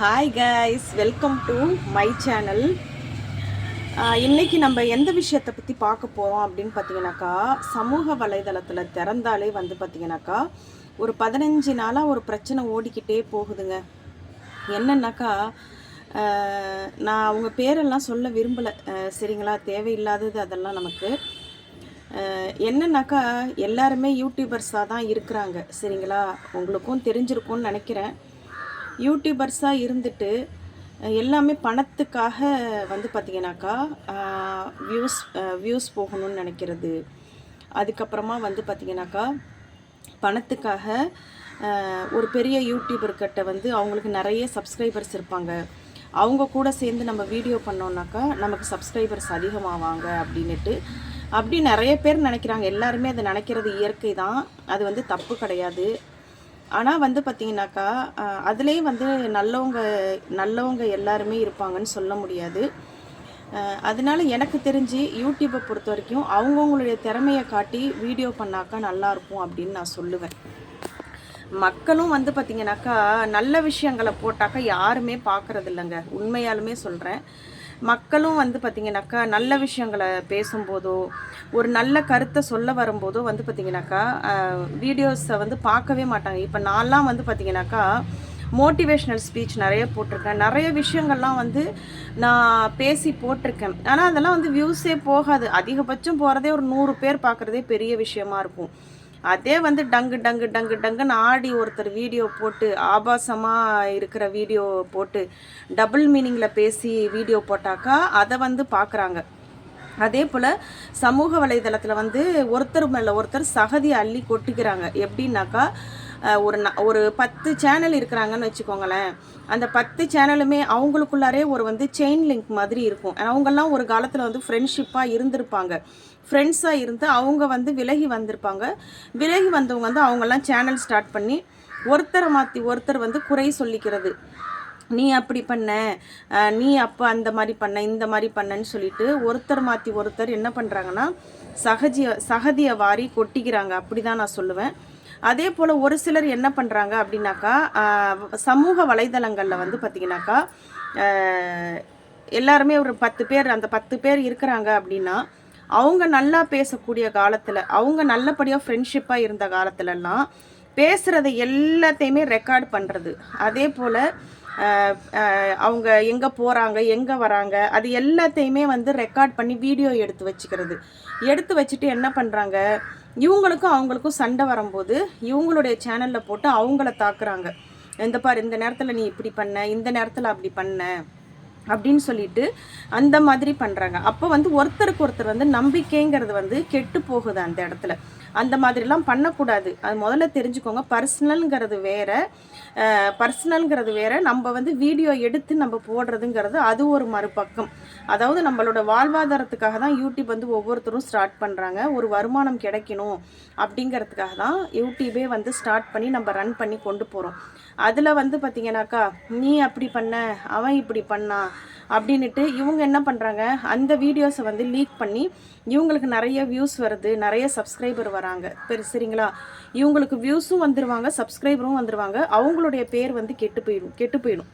Hi guys welcome to my channel இன்னைக்கு நம்ம எந்த விஷயத்தை பற்றி பார்க்க போகிறோம் அப்படின்னு பார்த்தீங்கன்னாக்கா சமூக வலைதளத்தில் திறந்தாலே வந்து பார்த்தீங்கன்னாக்கா ஒரு பதினஞ்சு நாளாக ஒரு பிரச்சனை ஓடிக்கிட்டே போகுதுங்க. என்னன்னாக்கா நான் அவங்க பேரெல்லாம் சொல்ல விரும்பலை. சரிங்களா? தேவையில்லாதது அதெல்லாம் நமக்கு. என்னன்னாக்கா எல்லாருமே யூடியூபர்ஸாக தான் இருக்கிறாங்க. சரிங்களா? உங்களுக்கும் தெரிஞ்சிருக்கும்னு நினைக்கிறேன். யூடியூபர்ஸாக இருந்துட்டு எல்லாமே பணத்துக்காக வந்து பார்த்தீங்கன்னாக்கா வியூஸ் வியூஸ் போகணும்னு நினைக்கிறது. அதுக்கப்புறமா வந்து பார்த்தீங்கன்னாக்கா பணத்துக்காக ஒரு பெரிய யூடியூபர்கிட்ட வந்து அவங்களுக்கு நிறைய சப்ஸ்கிரைபர்ஸ் இருப்பாங்க. அவங்க கூட சேர்ந்து நம்ம வீடியோ பண்ணோம்னாக்கா நமக்கு சப்ஸ்கிரைபர்ஸ் அதிகமாவாங்க அப்படின்னுட்டு. அப்படி நிறைய பேர் நினைக்கிறாங்க. எல்லாருமே அதை நினைக்கிறது இயற்கை தான் அது வந்து தப்பு கிடையாது. ஆனால் வந்து பார்த்திங்கனாக்கா அதுலேயே வந்து நல்லவங்க நல்லவங்க எல்லாருமே இருப்பாங்கன்னு சொல்ல முடியாது. அதனால எனக்கு தெரிஞ்சு யூடியூப்பை பொறுத்த வரைக்கும் அவங்கவுங்களுடைய திறமையை காட்டி வீடியோ பண்ணாக்கா நல்லா இருக்கும் அப்படின்னு நான் சொல்லுவேன். மக்களும் வந்து பார்த்தீங்கன்னாக்கா நல்ல விஷயங்களை போட்டாக்கா யாருமே பார்க்குறது இல்லைங்க உண்மையாலுமே சொல்கிறேன் மக்களும் வந்து பார்த்தீங்கன்னாக்கா நல்ல விஷயங்களை பேசும்போதோ ஒரு நல்ல கருத்தை சொல்ல வரும்போதோ வந்து பார்த்தீங்கன்னாக்கா வீடியோஸை வந்து பார்க்கவே மாட்டாங்க. இப்போ நான்லாம் வந்து பார்த்தீங்கன்னாக்கா மோட்டிவேஷ்னல் ஸ்பீச் நிறைய போட்டிருக்கேன். நிறைய விஷயங்கள்லாம் வந்து நான் பேசி போட்டிருக்கேன். ஆனால் அதெல்லாம் வந்து வியூஸே போகாது. அதிகபட்சம் போகிறதே ஒரு நூறு பேர் பார்க்குறதே பெரிய விஷயமா இருக்கும். அதே வந்து டங்கு டங்கு டங்கு டங்குன்னு ஆடி ஒருத்தர் வீடியோ போட்டு ஆபாசமாக இருக்கிற வீடியோ போட்டு டபுள் மீனிங்கில் பேசி வீடியோ போட்டாக்கா அதை வந்து பார்க்குறாங்க அதே போல் சமூக வலைதளத்தில் வந்து ஒருத்தர் மேலே ஒருத்தர் சகதி அள்ளி கொட்டிக்கிறாங்க எப்படின்னாக்கா ஒரு ந- ஒரு பத்து சேனல் இருக்கிறாங்கன்னு வச்சுக்கோங்களேன். அந்த பத்து சேனலுமே அவங்களுக்குள்ளாரே ஒரு வந்து செயின் லிங்க் மாதிரி இருக்கும். அவங்கெல்லாம் ஒரு காலத்தில் வந்து ஃப்ரெண்ட்ஷிப்பாக இருந்திருப்பாங்க. ஃப்ரெண்ட்ஸாக இருந்து அவங்க வந்து விலகி வந்திருப்பாங்க. விலகி வந்தவங்க வந்து அவங்கெல்லாம் சேனல் ஸ்டார்ட் பண்ணி ஒருத்தரை மாற்றி ஒருத்தர் வந்து குறை சொல்லிக்கிறது. நீ அப்படி பண்ண நீ அப்போ அந்த மாதிரி பண்ண இந்த மாதிரி பண்ணன்னு சொல்லிட்டு ஒருத்தர் மாற்றி ஒருத்தர் என்ன பண்ணுறாங்கன்னா சகஜிய சகதியை வாரி கொட்டிக்கிறாங்க. அப்படி தான் நான் சொல்லுவேன். அதே போல் ஒரு சிலர் என்ன பண்ணுறாங்க அப்படின்னாக்கா சமூக வலைதளங்களில் வந்து பார்த்திங்கனாக்கா எல்லாருமே ஒரு பத்து பேர் அந்த பத்து பேர் இருக்கிறாங்க அப்படின்னா அவங்க நல்லா பேசக்கூடிய காலத்தில் அவங்க நல்லபடியாக ஃப்ரெண்ட்ஷிப்பாக இருந்த காலத்துலலாம் பேசுகிறத எல்லாத்தையுமே ரெக்கார்ட் பண்ணுறது அதே போல் அவங்க எங்கே போகிறாங்க எங்கே வராங்க அது எல்லாத்தையுமே வந்து ரெக்கார்ட் பண்ணி வீடியோ எடுத்து வச்சுக்கிறது. எடுத்து வச்சுட்டு என்ன பண்ணுறாங்க இவங்களுக்கும் அவங்களுக்கும் சண்டை வரும்போது இவங்களுடைய சேனலில் போட்டு அவங்கள தாக்குறாங்க. இந்த பாரு இந்த நேரத்தில் நீ இப்படி பண்ண இந்த நேரத்தில் அப்படி பண்ண. அப்படின்னு சொல்லிட்டு அந்த மாதிரி பண்ணுறாங்க அப்போ வந்து ஒருத்தருக்கு ஒருத்தர் வந்து நம்பிக்கைங்கிறது வந்து கெட்டு போகுது அந்த இடத்துல. அந்த மாதிரிலாம் பண்ணக்கூடாது. அது முதல்ல தெரிஞ்சுக்கோங்க. பர்சனலுங்கிறது வேற. பர்சனலுங்கிறது வேற. நம்ம வந்து வீடியோ எடுத்து நம்ம போடுறதுங்கிறது அது ஒரு மறுபக்கம். அதாவது நம்மளோட வாழ்வாதாரத்துக்காக தான் யூடியூப் வந்து ஒவ்வொருத்தரும் ஸ்டார்ட் பண்ணுறாங்க ஒரு வருமானம் கிடைக்கணும் அப்படிங்கிறதுக்காக தான் யூடியூபே வந்து ஸ்டார்ட் பண்ணி நம்ம ரன் பண்ணி கொண்டு போகிறோம் அதில் வந்து பார்த்தீங்கன்னாக்கா நீ அப்படி பண்ண அவன் இப்படி பண்ணான் அப்படின்னுட்டு இவங்க என்ன பண்ணுறாங்க அந்த வீடியோஸை வந்து லீக் பண்ணி இவங்களுக்கு நிறைய வியூஸ் வருது நிறைய சப்ஸ்கிரைபர் வராங்க. பெரு சரிங்களா? இவங்களுக்கு வியூஸும் வந்துடுவாங்க சப்ஸ்கிரைபரும் வந்துடுவாங்க அவங்களுடைய பேர் வந்து கெட்டு போயிடும் கெட்டு போயிடும்.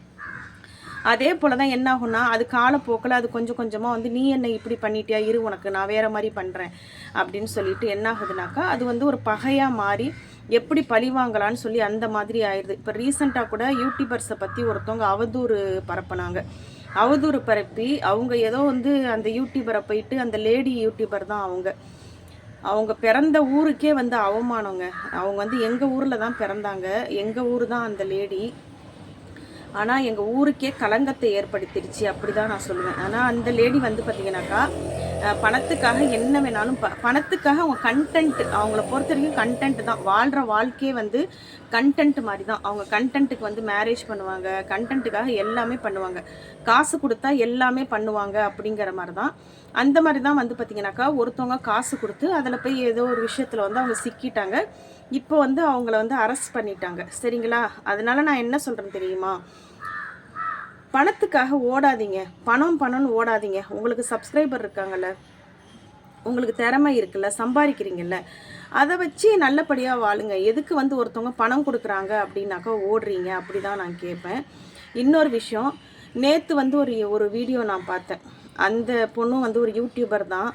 அதே போல் தான் என்ன ஆகும்னா அது காலப்போக்கில் அது கொஞ்சம் கொஞ்சமாக வந்து நீ என்னை இப்படி பண்ணிட்டியா? இரு உனக்கு நான் வேறு மாதிரி பண்ணுறேன் அப்படின்னு சொல்லிட்டு என்ன ஆகுதுனாக்கா அது வந்து ஒரு பகையாக மாறி எப்படி பழி வாங்கலான்னு சொல்லி அந்த மாதிரி ஆயிடுது. இப்போ ரீசெண்டாக கூட யூடியூபர்ஸை பற்றி ஒருத்தவங்க அவதூறு பரப்புனாங்க. அவதூறு பரப்பி அவங்க ஏதோ வந்து அந்த யூடியூபரை போயிட்டு அந்த லேடி யூடியூபர் தான் அவங்க. அவங்க பிறந்த ஊருக்கே வந்து அவமானங்க. அவங்க வந்து எங்கள் ஊரில் தான் பிறந்தாங்க. எங்கள் ஊர் தான் அந்த லேடி ஆனால் எங்கள் ஊருக்கே களங்கத்தை ஏற்படுத்திடுச்சு. அப்படி தான் நான் சொல்லுவேன். ஆனால் அந்த லேடி வந்து பார்த்தீங்கன்னாக்கா பணத்துக்காக என்ன வேணாலும் ப பணத்துக்காக அவங்க கண்டென்ட் அவங்கள பொறுத்த வரைக்கும் கண்டென்ட் தான். வாழ்கிற வாழ்க்கையே வந்து கண்டென்ட் மாதிரி தான். அவங்க கண்டென்ட்டுக்கு வந்து மேரேஜ் பண்ணுவாங்க. கண்டென்ட்டுக்காக எல்லாமே பண்ணுவாங்க. காசு கொடுத்தா எல்லாமே பண்ணுவாங்க அப்படிங்கிற மாதிரி தான். அந்த மாதிரி தான் வந்து பார்த்தீங்கன்னாக்கா ஒருத்தவங்க காசு கொடுத்து அதில் போய் ஏதோ ஒரு விஷயத்தில் வந்து அவங்க சிக்கிட்டாங்க. இப்போ வந்து அவங்கள வந்து அரெஸ்ட் பண்ணிட்டாங்க. சரிங்களா? அதனால நான் என்ன சொல்கிறேன் தெரியுமா? பணத்துக்காக ஓடாதீங்க. பணம் பணம்னு ஓடாதீங்க. உங்களுக்கு சப்ஸ்கிரைபர் இருக்காங்கல்ல உங்களுக்கு திறமை இருக்குல்ல சம்பாதிக்கிறீங்கல்ல அதை வச்சு நல்லபடியாக வாழுங்க. எதுக்கு வந்து ஒருத்தவங்க பணம் கொடுக்குறாங்க அப்படின்னாக்கா ஓடுறீங்க அப்படி தான் நான் கேட்பேன். இன்னொரு விஷயம் நேற்று வந்து ஒரு ஒரு வீடியோ நான் பார்த்தேன். அந்த பொண்ணும் வந்து ஒரு யூடியூபர் தான்.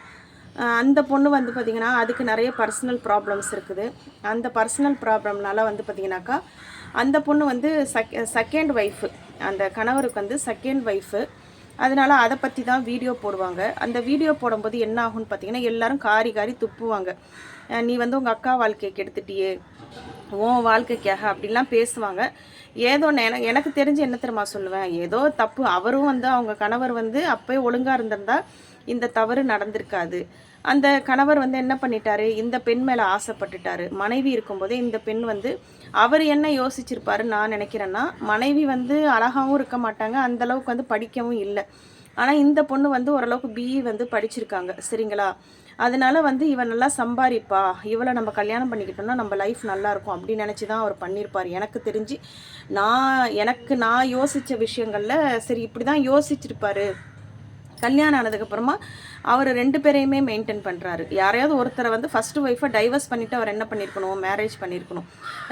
அந்த பொண்ணு வந்து பார்த்திங்கன்னா அதுக்கு நிறைய பர்சனல் ப்ராப்ளம்ஸ் இருக்குது. அந்த பர்சனல் ப்ராப்ளம்னால வந்து பார்த்திங்கனாக்கா அந்த பொண்ணு வந்து செக் செகண்ட் ஒய்ஃபு அந்த கணவருக்கு வந்து செகண்ட் ஒய்ஃபு அதனால அதை பற்றி தான் வீடியோ போடுவாங்க. அந்த வீடியோ போடும்போது என்ன ஆகும்னு பார்த்தீங்கன்னா எல்லாரும் காரி காரி துப்புவாங்க. நீ வந்து உங்கள் அக்கா வாழ்க்கையை கெடுத்துட்டியே உன் வாழ்க்கைக்காக அப்படிலாம் பேசுவாங்க. ஏதோ என எனக்கு தெரிஞ்சு என்ன தெரியுமா சொல்லுவேன்? ஏதோ தப்பு. அவரும் வந்து அவங்க கணவர் வந்து அப்போயே ஒழுங்காக இருந்திருந்தா இந்த தவறு நடந்திருக்காது. அந்த கணவர் வந்து என்ன பண்ணிட்டாரு? இந்த பெண் மேலே ஆசைப்பட்டுட்டாரு. மனைவி இருக்கும்போதே இந்த பெண் வந்து அவர் என்ன யோசிச்சிருப்பாரு நான் நினைக்கிறேன்னா மனைவி வந்து அழகாகவும் இருக்க மாட்டாங்க அந்த அளவுக்கு வந்து படிக்கவும் இல்லை. ஆனால் இந்த பொண்ணு வந்து ஓரளவுக்கு பிஇ வந்து படிச்சிருக்காங்க சரிங்களா? அதனால வந்து இவன் நல்லா சம்பாதிப்பா இவளை நம்ம கல்யாணம் பண்ணிக்கிட்டோம்னா நம்ம லைஃப் நல்லா இருக்கும் அப்படின்னு நினச்சி தான் அவர் பண்ணியிருப்பார் எனக்கு தெரிஞ்சு நான் எனக்கு நான் யோசித்த விஷயங்களில் சரி இப்படி தான் யோசிச்சிருப்பாரு. கல்யாணம் ஆனதுக்கப்புறமா அவர் ரெண்டு பேரையுமே மெயின்டைன் பண்ணுறாரு யாரையாவது ஒருத்தரை வந்து ஃபஸ்ட்டு ஒய்ஃபை டைவர்ஸ் பண்ணிவிட்டு அவர் என்ன பண்ணியிருக்கணும் மேரேஜ் பண்ணியிருக்கணும்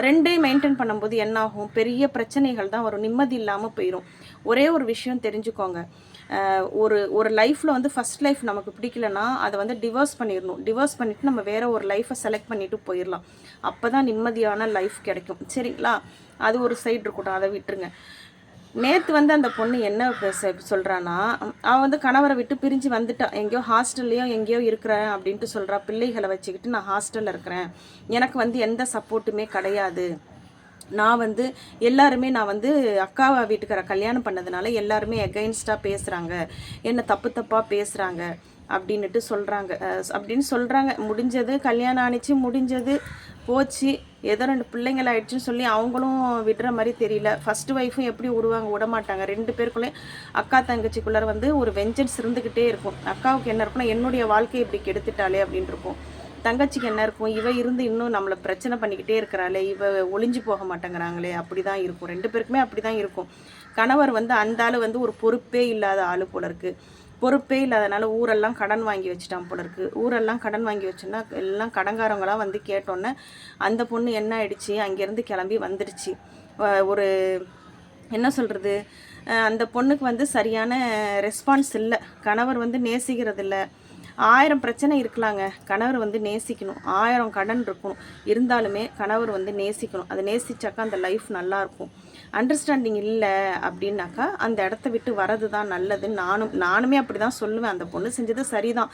ரெண்டையும் மெயின்டைன் பண்ணும்போது என்ன ஆகும் பெரிய பிரச்சனைகள் தான் வரும். நிம்மதி இல்லாமல் போயிடும் ஒரே ஒரு விஷயம் தெரிஞ்சுக்கோங்க. ஒரு ஒரு லைஃப்பில் வந்து ஃபஸ்ட் லைஃப் நமக்கு பிடிக்கலனா அதை வந்து டிவோர்ஸ் பண்ணிடணும். டிவோர்ஸ் பண்ணிவிட்டு நம்ம வேறு ஒரு லைஃப்பை செலக்ட் பண்ணிவிட்டு போயிடலாம். அப்போ தான் நிம்மதியான லைஃப் கிடைக்கும். சரிங்களா? அது ஒரு சைடு இருக்கட்டும். அதை விட்டுருங்க. நேற்று வந்து அந்த பொண்ணு என்ன பேச சொல்கிறான்னா அவன் வந்து கணவரை விட்டு பிரிஞ்சு வந்துட்டான் எங்கேயோ ஹாஸ்டல்லையோ எங்கேயோ இருக்கிறேன் அப்படின்ட்டு சொல்கிறா பிள்ளைகளை வச்சுக்கிட்டு நான் ஹாஸ்டலில் இருக்கிறேன். எனக்கு வந்து எந்த சப்போர்ட்டுமே கிடையாது. நான் வந்து எல்லாருமே நான் வந்து அக்காவை வீட்டுக்கார கல்யாணம் பண்ணதுனால எல்லாருமே எகைன்ஸ்டாக பேசுகிறாங்க என்ன தப்பு தப்பாக பேசுகிறாங்க அப்படின்னுட்டு சொல்கிறாங்க அப்படின்னு சொல்கிறாங்க முடிஞ்சது கல்யாணம் ஆணிச்சு முடிஞ்சது போச்சு. ஏதோ ரெண்டு பிள்ளைங்கள் ஆயிடுச்சுன்னு சொல்லி அவங்களும் விடுற மாதிரி தெரியல. ஃபஸ்ட்டு ஒய்ஃபும் எப்படி விடுவாங்க விட மாட்டாங்க ரெண்டு பேருக்குள்ளே அக்கா தங்கச்சிக்குள்ளார வந்து ஒரு வெஞ்சன்ஸ் இருந்துக்கிட்டே இருக்கும். அக்காவுக்கு என்ன இருக்குன்னா என்னுடைய வாழ்க்கையை இப்படி கெடுத்துட்டாலே அப்படின்ட்டு இருக்கும். தங்கச்சிக்கு என்ன இருக்கும்? இவ இருந்து இன்னும் நம்மளை பிரச்சனை பண்ணிக்கிட்டே இருக்கிறாளே. இவ ஒளிஞ்சு போக மாட்டேங்கிறாங்களே. அப்படி தான் இருக்கும். ரெண்டு பேருக்குமே அப்படி தான் இருக்கும். கணவர் வந்து அந்த ஆள் வந்து ஒரு பொறுப்பே இல்லாத ஆள் போல இருக்குது பொறுப்பே இல்லாதனால ஊரெல்லாம் கடன் வாங்கி வச்சுட்டான் போல இருக்கு. ஊரெல்லாம் கடன் வாங்கி வச்சோன்னா எல்லாம் கடங்காரங்களாம் வந்து கேட்டோன்னே அந்த பொண்ணு என்ன ஆயிடுச்சு? அங்கேருந்து கிளம்பி வந்துடுச்சு. ஒரு என்ன சொல்கிறது அந்த பொண்ணுக்கு வந்து சரியான ரெஸ்பான்ஸ் இல்லை. கணவர் வந்து நேசிக்கிறது இல்லை ஆயிரம் பிரச்சனை இருக்கலாங்க. கணவர் வந்து நேசிக்கணும். ஆயிரம் கடன் இருக்கணும். இருந்தாலுமே கணவர் வந்து நேசிக்கணும். அதை நேசிச்சாக்கா அந்த லைஃப் நல்லாயிருக்கும் அண்டர்ஸ்டாண்டிங் இல்லை அப்படின்னாக்கா அந்த இடத்த விட்டு வரது தான் நல்லதுன்னு நானும் நானுமே அப்படி தான் சொல்லுவேன். அந்த பொண்ணு செஞ்சது சரிதான்.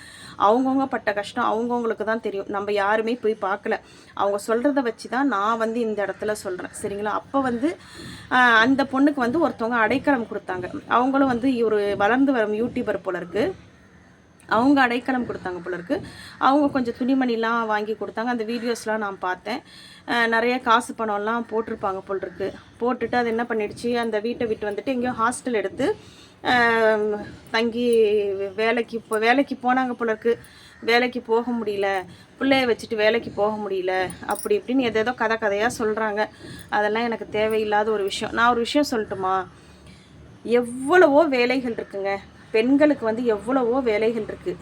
அவங்கவுங்க பட்ட கஷ்டம் அவங்கவுங்களுக்கு தான் தெரியும். நம்ம யாருமே போய் பார்க்கல. அவங்க சொல்கிறத வச்சு தான் நான் வந்து இந்த இடத்துல சொல்கிறேன் சரிங்களா? அப்போ வந்து அந்த பொண்ணுக்கு வந்து ஒருத்தவங்க அடைக்கலம் கொடுத்தாங்க. அவங்களும் வந்து ஒரு வளர்ந்து வரும் யூடியூபர் போல இருக்குது அவங்க அடைக்கலம் கொடுத்தாங்க போல இருக்கு. அவங்க கொஞ்சம் துணிமணிலாம் வாங்கி கொடுத்தாங்க. அந்த வீடியோஸ்லாம் நான் பார்த்தேன். நிறைய காசு பணம்லாம் போட்டிருப்பாங்க போல் இருக்கு. போட்டுட்டு அது என்ன பண்ணிடுச்சு? அந்த வீட்டை விட்டு வந்துட்டு எங்கேயோ ஹாஸ்டல் எடுத்து தங்கி வேலைக்கு இப்போ வேலைக்கு போனாங்க போல இருக்கு. வேலைக்கு போக முடியல. பிள்ளைய வச்சுட்டு வேலைக்கு போக முடியல. அப்படி இப்படின்னு எதேதோ கதை கதையாக சொல்கிறாங்க அதெல்லாம் எனக்கு தேவையில்லாத ஒரு விஷயம். நான் ஒரு விஷயம் சொல்லட்டுமா? எவ்வளவோ வேலைகள் இருக்குங்க. பெண்களுக்கு வந்து எவ்வளவோ வேலைகள் இருக்குது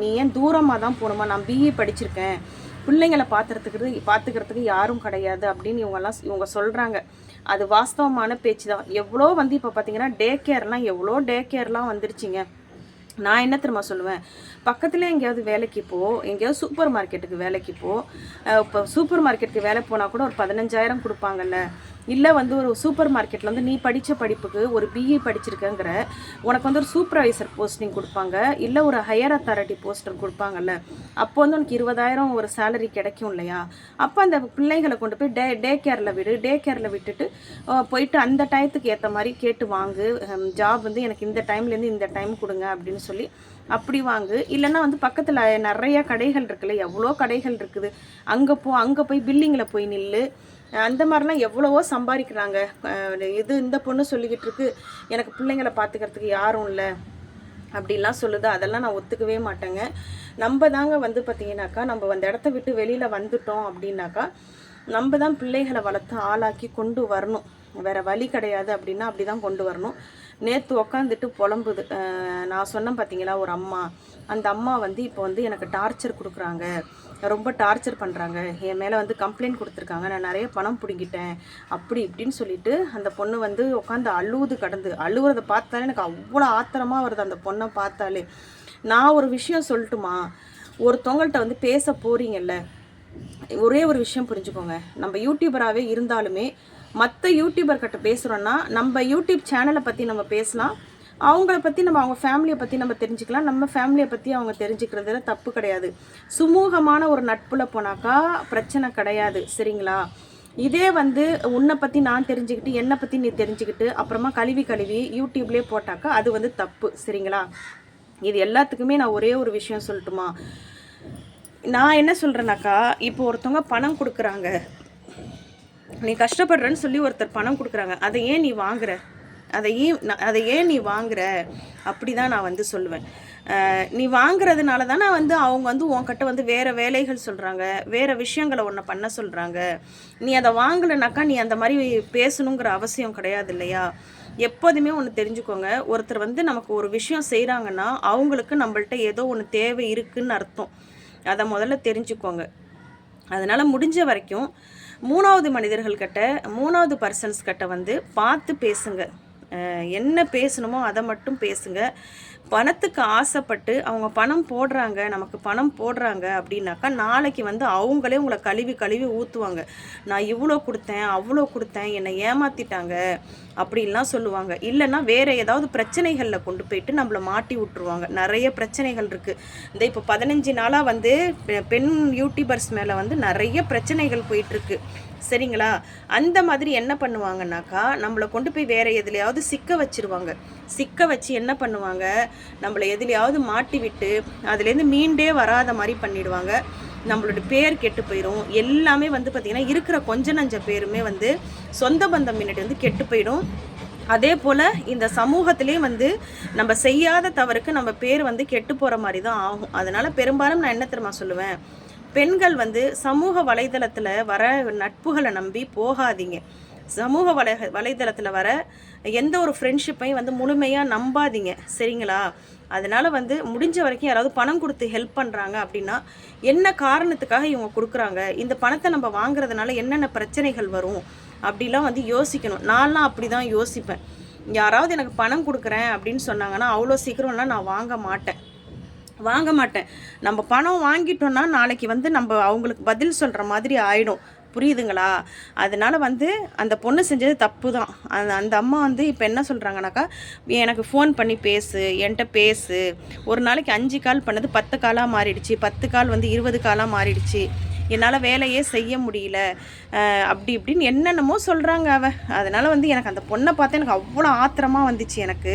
நீ ஏன் தூரமாக தான் போகணுமா? நான் பிஇ படிச்சிருக்கேன். பிள்ளைங்களை பார்த்துறதுக்கு பார்த்துக்கிறதுக்கு யாரும் கிடையாது அப்படின்னு இவங்கெல்லாம் இவங்க சொல்கிறாங்க அது வாஸ்தவமான பேச்சு தான். எவ்வளோ வந்து இப்போ பார்த்தீங்கன்னா டே கேர்லாம் எவ்வளோ டே கேர்லாம் வந்துருச்சுங்க. நான் என்ன தெரியுமா சொல்லுவேன்? பக்கத்தில் எங்கேயாவது வேலைக்கு போ. எங்கேயாவது சூப்பர் மார்க்கெட்டுக்கு வேலைக்கு போ. இப்போ சூப்பர் மார்க்கெட்டுக்கு வேலை போனால் கூட ஒரு பதினஞ்சாயிரம் கொடுப்பாங்கல்ல. இல்லை வந்து ஒரு சூப்பர் மார்க்கெட்டில் வந்து நீ படித்த படிப்புக்கு ஒரு பிஇ படிச்சிருக்கங்கிற உனக்கு வந்து ஒரு சூப்பர்வைசர் போஸ்டிங் கொடுப்பாங்க. இல்லை ஒரு ஹையர் அத்தாரிட்டி போஸ்டர் கொடுப்பாங்கல்ல. அப்போ வந்து உனக்கு இருபதாயிரம் ஒரு சேலரி கிடைக்கும் இல்லையா? அப்போ அந்த பிள்ளைகளை கொண்டு போய் டே டே கேரில் விடு. டே கேரில் விட்டுட்டு போயிட்டு அந்த டயத்துக்கு ஏற்ற மாதிரி கேட்டு வாங்கு. ஜாப் வந்து எனக்கு இந்த டைம்லேருந்து இந்த டைம் கொடுங்க அப்படின்னு சொல்லி அப்படி வாங்கு. இல்லைன்னா வந்து பக்கத்தில் நிறைய கடைகள் இருக்குல்ல எவ்வளோ கடைகள் இருக்குது? அங்கே போ அங்கே போய் பில்லிங்கில் போய் நில்லு. அந்த மாதிரிலாம் எவ்வளவோ சம்பாதிக்கிறாங்க. இது இந்த பொண்ணு சொல்லிக்கிட்டு இருக்கு. எனக்கு பிள்ளைங்களை பார்த்துக்கிறதுக்கு யாரும் இல்லை. அப்படிலாம் சொல்லுது. அதெல்லாம் நான் ஒத்துக்கவே மாட்டேங்க. நம்ம தாங்க வந்து பார்த்தீங்கன்னாக்கா நம்ம அந்த இடத்த விட்டு வெளியில் வந்துட்டோம் அப்படின்னாக்கா நம்ம தான் பிள்ளைகளை வளர்த்து ஆளாக்கி கொண்டு வரணும். வேறு வழி கிடையாது அப்படின்னா அப்படி தான் கொண்டு வரணும். நேற்று உக்காந்துட்டு புலம்புது. நான் சொன்னேன் பார்த்தீங்களா ஒரு அம்மா. அந்த அம்மா வந்து இப்போ வந்து எனக்கு டார்ச்சர் கொடுக்குறாங்க. ரொம்ப டார்ச்சர் பண்ணுறாங்க என் மேலே வந்து கம்ப்ளைண்ட் கொடுத்துருக்காங்க. நான் நிறைய பணம் பிடிங்கிட்டேன். அப்படி இப்படின்னு சொல்லிட்டு அந்த பொண்ணு வந்து உட்காந்து அழுவுது கடந்து. அழுவுறதை பார்த்தாலே எனக்கு அவ்வளோ ஆத்திரமாக வருது அந்த பொண்ணை பார்த்தாலே. நான் ஒரு விஷயம் சொல்லட்டுமா? ஒருத்தவங்கள்ட்ட வந்து பேச போறீங்கல்ல? ஒரே ஒரு விஷயம் புரிஞ்சுக்கோங்க. நம்ம யூடியூபராகவே இருந்தாலுமே மற்ற யூடியூபர்கிட்ட பேசுகிறோன்னா நம்ம யூடியூப் சேனலை பற்றி நம்ம பேசலாம். அவங்கள பற்றி நம்ம அவங்க ஃபேமிலியை பற்றி நம்ம தெரிஞ்சுக்கலாம். நம்ம ஃபேமிலியை பற்றி அவங்க தெரிஞ்சுக்கிறதுல தப்பு கிடையாது. சுமூகமான ஒரு நட்புல போனாக்கா பிரச்சனை கிடையாது. சரிங்களா? இதே வந்து உன்னை பற்றி நான் தெரிஞ்சுக்கிட்டு என்னை பற்றி நீ தெரிஞ்சுக்கிட்டு அப்புறமா கழுவி கழுவி யூடியூப்லேயே போட்டாக்கா அது வந்து தப்பு. சரிங்களா? இது எல்லாத்துக்குமே நான் ஒரே ஒரு விஷயம் சொல்லட்டுமா? நான் என்ன சொல்கிறேன்னாக்கா இப்போ ஒருத்தவங்க பணம் கொடுக்குறாங்க. நீ கஷ்டப்படுறேன்னு சொல்லி ஒருத்தர் பணம் கொடுக்குறாங்க. அதை ஏன் நீ வாங்குற? அதை ஏன் நான் அதை ஏன் நீ வாங்குற? அப்படி தான் நான் வந்து சொல்லுவேன். நீ வாங்குறதுனால தானே வந்து அவங்க வந்து உன்கிட்ட வந்து வேறு வேலைகள் சொல்கிறாங்க வேறு விஷயங்களை ஒன்று பண்ண சொல்கிறாங்க நீ அதை வாங்கலைனாக்கா நீ அந்த மாதிரி பேசணுங்கிற அவசியம் கிடையாது இல்லையா? எப்போதுமே ஒன்று தெரிஞ்சுக்கோங்க. ஒருத்தர் வந்து நமக்கு ஒரு விஷயம் செய்கிறாங்கன்னா அவங்களுக்கு நம்மள்ட்ட ஏதோ ஒன்று தேவை இருக்குன்னு அர்த்தம். அதை முதல்ல தெரிஞ்சுக்கோங்க. அதனால் முடிஞ்ச வரைக்கும் மூணாவது மனிதர்கள் கிட்ட மூணாவது பர்சன்ஸ் கிட்ட வந்து பார்த்து பேசுங்க. என்ன பேசணுமோ அதை மட்டும் பேசுங்க. பணத்துக்கு ஆசைப்பட்டு அவங்க பணம் போடுறாங்க நமக்கு பணம் போடுறாங்க அப்படின்னாக்கா நாளைக்கு வந்து அவங்களே உங்களை கழுவி கழுவி ஊற்றுவாங்க நான் இவ்வளோ கொடுத்தேன் அவ்வளோ கொடுத்தேன் என்னை ஏமாத்திட்டாங்க அப்படின்லாம் சொல்லுவாங்க. இல்லைன்னா வேற ஏதாவது பிரச்சனைகளில் கொண்டு போயிட்டு நம்மளை மாட்டி விட்டுருவாங்க. நிறைய பிரச்சனைகள் இருக்குது இந்த இப்போ பதினஞ்சு நாளாக வந்து பெண் யூடியூபர்ஸ் மேலே வந்து நிறைய பிரச்சனைகள் போயிட்டுருக்கு. சரிங்களா? அந்த மாதிரி என்ன பண்ணுவாங்கன்னாக்கா நம்மளை கொண்டு போய் வேற எதுலையாவது சிக்க வச்சுருவாங்க. சிக்க வச்சு என்ன பண்ணுவாங்க? நம்மளை எதுலையாவது மாட்டி விட்டு அதுலேருந்து மீண்டே வராத மாதிரி பண்ணிடுவாங்க. நம்மளோட பேர் கெட்டு போயிடும் எல்லாமே வந்து பார்த்திங்கன்னா இருக்கிற கொஞ்ச நஞ்ச பேருமே வந்து சொந்த பந்தம் முன்னாடி வந்து கெட்டு போயிடும். அதே போல் இந்த சமூகத்திலே வந்து நம்ம செய்யாத தவறுக்கு நம்ம பேர் வந்து கெட்டு போகிற மாதிரி தான் ஆகும். அதனால் பெரும்பாலும் நான் என்ன தெரியுமா சொல்லுவேன்? பெண்கள் வந்து சமூக வலைதளத்தில் வர நட்புகளை நம்பி போகாதீங்க. சமூக வலை வலைதளத்தில் வர எந்த ஒரு ஃப்ரெண்ட்ஷிப்பையும் வந்து முழுமையாக நம்பாதீங்க. சரிங்களா? அதனால் வந்து முடிஞ்ச வரைக்கும் யாராவது பணம் கொடுத்து ஹெல்ப் பண்ணுறாங்க அப்படின்னா என்ன காரணத்துக்காக இவங்க கொடுக்குறாங்க? இந்த பணத்தை நம்ம வாங்குறதுனால என்னென்ன பிரச்சனைகள் வரும்? அப்படிலாம் வந்து யோசிக்கணும். நான்லாம் அப்படி தான் யோசிப்பேன். யாராவது எனக்கு பணம் கொடுக்குறேன் அப்படின்னு சொன்னாங்கன்னா அவ்வளோ சீக்கிரம்லாம் நான் வாங்க மாட்டேன். வாங்க மாட்டேன். நம்ம பணம் வாங்கிட்டோம்னா நாளைக்கு வந்து நம்ம அவங்களுக்கு பதில் சொல்கிற மாதிரி ஆகிடும் புரியுதுங்களா? அதனால் வந்து அந்த பொண்ணு செஞ்சது தப்பு தான் அந்த அந்த அம்மா வந்து இப்போ என்ன சொல்கிறாங்கனாக்கா எனக்கு ஃபோன் பண்ணி பேசு என்கிட்ட பேசு. ஒரு நாளைக்கு அஞ்சு கால் பண்ணது பத்து காலாக மாறிடுச்சு. பத்து கால் வந்து இருபது காலாக மாறிடுச்சு. என்னால் வேலையே செய்ய முடியல. அப்படி இப்படின்னு என்னென்னமோ சொல்கிறாங்க அவ. அதனால் வந்து எனக்கு அந்த பொண்ணை பார்த்தா எனக்கு அவ்வளோ ஆத்திரமாக வந்துச்சு எனக்கு.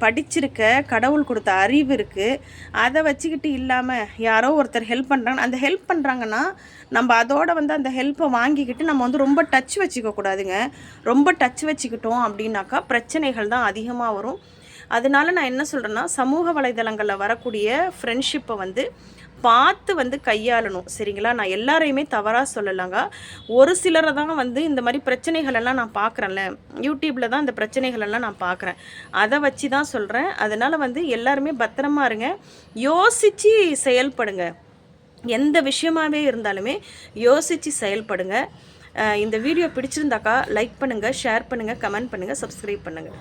படிச்சிருக்க கடவுள் கொடுத்த அறிவு இருக்குது அதை வச்சுக்கிட்டு இல்லாமல் யாரோ ஒருத்தர் ஹெல்ப் பண்ணுறாங்க அந்த ஹெல்ப் பண்ணுறாங்கன்னா நம்ம அதோட வந்து அந்த ஹெல்ப்பை வாங்கிக்கிட்டு நம்ம வந்து ரொம்ப டச் வச்சுக்கக்கூடாதுங்க ரொம்ப டச் வச்சுக்கிட்டோம் அப்படின்னாக்கா பிரச்சனைகள் தான் அதிகமாக வரும். அதனால நான் என்ன சொல்கிறேன்னா சமூக வலைதளங்களில் வரக்கூடிய ஃப்ரெண்ட்ஷிப்பை வந்து பார்த்து வந்து கையாளணும். சரிங்களா? நான் எல்லாரையுமே தவறாக சொல்லலாங்க. ஒரு சிலரை தான் வந்து இந்த மாதிரி பிரச்சனைகள் எல்லாம் நான் பார்க்குறேன்ல. யூடியூப்பில் தான் இந்த பிரச்சனைகள் எல்லாம் நான் பார்க்குறேன். அதை வச்சு தான் சொல்கிறேன் அதனால் வந்து எல்லாருமே பத்திரமா இருங்க. யோசித்து செயல்படுங்க. எந்த விஷயமாகவே இருந்தாலுமே யோசித்து செயல்படுங்க. இந்த வீடியோ பிடிச்சிருந்தாக்கா லைக் பண்ணுங்கள் ஷேர் பண்ணுங்கள் கமெண்ட் பண்ணுங்கள் சப்ஸ்கிரைப் பண்ணுங்கள்